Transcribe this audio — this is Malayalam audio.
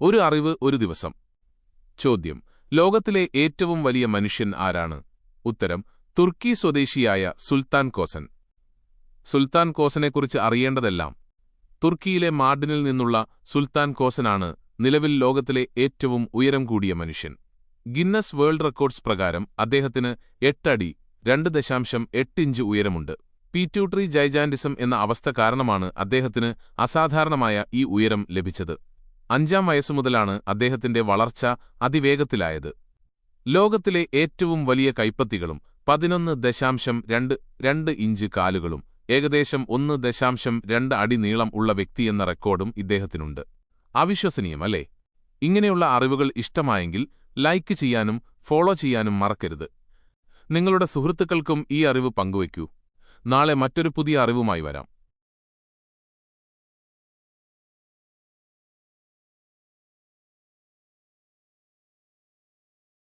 ഒരു അറിവ് ഒരു ദിവസം. ചോദ്യം. ലോകത്തിലെ ഏറ്റവും വലിയ മനുഷ്യൻ ആരാണ്? ഉത്തരം. തുർക്കി സ്വദേശിയായ സുൽത്താൻ കോസൻ. സുൽത്താൻ കോസനെക്കുറിച്ച് അറിയേണ്ടതെല്ലാം. തുർക്കിയിലെ മാർഡിനിൽ നിന്നുള്ള സുൽത്താൻ കോസനാണ് നിലവിൽ ലോകത്തിലെ ഏറ്റവും ഉയരം കൂടിയ മനുഷ്യൻ. ഗിന്നസ് വേൾഡ് റെക്കോർഡ്സ് പ്രകാരം അദ്ദേഹത്തിന് എട്ടടി രണ്ട് ദശാംശം എട്ട് ഇഞ്ച് ഉയരമുണ്ട്. പീറ്റ്യൂട്ടറി ജൈജാൻഡിസം എന്ന അവസ്ഥ കാരണമാണ് അദ്ദേഹത്തിന് അസാധാരണമായ ഈ ഉയരം ലഭിച്ചത്. അഞ്ചാം വയസ്സുമുതലാണ് അദ്ദേഹത്തിന്റെ വളർച്ച അതിവേഗത്തിലായത്. ലോകത്തിലെ ഏറ്റവും വലിയ കൈപ്പത്തികളും പതിനൊന്ന് ദശാംശം രണ്ട് രണ്ട് ഇഞ്ച് കാലുകളും ഏകദേശം ഒന്ന് ദശാംശം രണ്ട് അടി നീളം ഉള്ള വ്യക്തിയെന്ന റെക്കോർഡും ഇദ്ദേഹത്തിനുണ്ട്. അവിശ്വസനീയം അല്ലേ? ഇങ്ങനെയുള്ള അറിവുകൾ ഇഷ്ടമായെങ്കിൽ ലൈക്ക് ചെയ്യാനും ഫോളോ ചെയ്യാനും മറക്കരുത്. നിങ്ങളുടെ സുഹൃത്തുക്കൾക്കും ഈ അറിവ് പങ്കുവയ്ക്കൂ. നാളെ മറ്റൊരു പുതിയ അറിവുമായി വരാം.